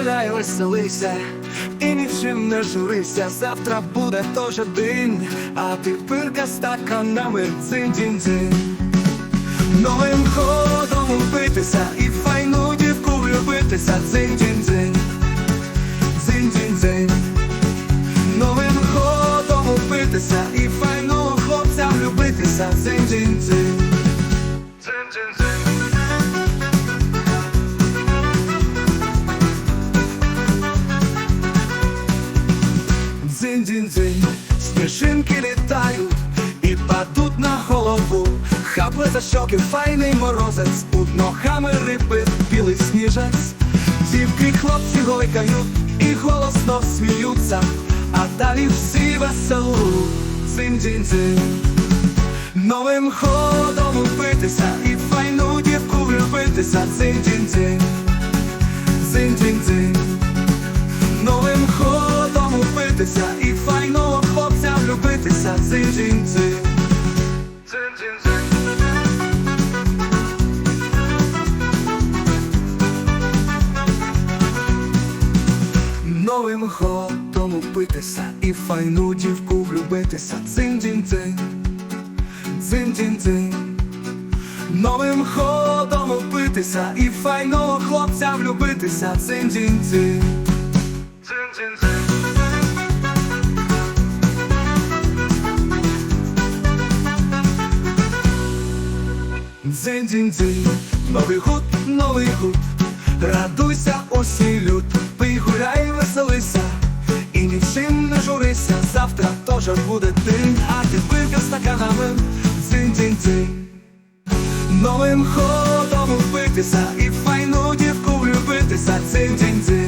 гуляй, веселися, і нічим не журися, завтра буде теж день, а ти пирка стаканами дзинь-дзинь-дзинь. Новим ходом упитися і файну дівку влюбитися, дзинь-дзинь-дзинь, дзинь-дзинь-дзинь. Новим ходом упитися Дзинь-дзинь-дзинь, літають і падуть на голову. Хапли за щоки файний морозець, під ногами риби білий сніжець. Дівки хлопці гойкають і голосно сміються, а далі всі веселу. Дзинь-дзинь-дзинь. Новим ходом упитися і файну дівку влюбитися, дзинь-дзинь-дзинь. Дзинь-дзинь-дзинь. Новим ходом упитися Ходом упитися і файну дівку влюбитися, дзинь-дзинь-дзинь. Дзинь-дзинь-дзинь. Новим ходом упитися і файного хлопця влюбитися, дзинь-дзинь-дзинь. Дзинь-дзинь-дзинь. Дзинь-дзинь-дзинь, новий гуд, новий гуд, радуйся, усі люд, ти, а ти випив стаканами. Дзинь-дзинь-дзинь Новим ходом вбитися і в файну дівку влюбитися. Дзинь-дзинь-дзинь